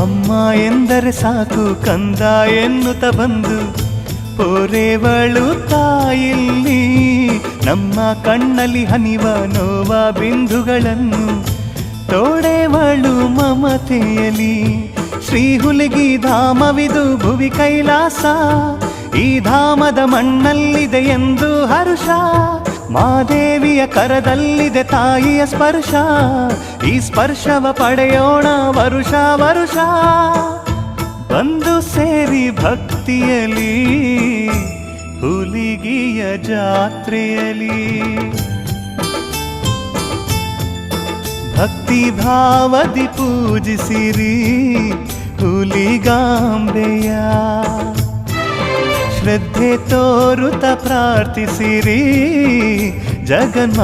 ಅಮ್ಮ ಎಂದರೆ ಸಾಕು, ಕಂದ ಎನ್ನುತ್ತ ಬಂದು ಪೋರೆವಳು ತಾಯಿಲ್ಲಿ ನಮ್ಮ ಕಣ್ಣಲ್ಲಿ ಹನಿವ ನೋವ ಬಿಂದುಗಳನ್ನು ತೋಡೆವಳು ಮಮತೆಯಲಿ ಶ್ರೀ ಹುಲಿಗಿ ಧಾಮವಿದು ಭುವಿ ಕೈಲಾಸ, ಈ ಧಾಮದ ಮಣ್ಣಲ್ಲಿದೆ ಎಂದು ಹರುಷ. ಮಾದೇವಿಯ ಕರದಲ್ಲಿದೆ ತಾಯಿಯ ಸ್ಪರ್ಶ. ಈ ಸ್ಪರ್ಶವ ಪಡೆಯೋಣ ವರುಷ ವರುಷ. ಬಂದು ಸೇರಿ ಭಕ್ತಿಯಲಿ, ಹುಲಿಗಿಯ ಜಾತ್ರೆಯಲಿ. ಭಕ್ತಿ ಭಾವದಿ ಪೂಜಿಸಿರಿ ಹುಲಿಗಾಂಬೆಯ. ಶ್ರದ್ಧೆ ತೋರುತ ಪ್ರಾರ್ಥಿಸಿರಿ ಜಗನ್ಮಾತೆಯ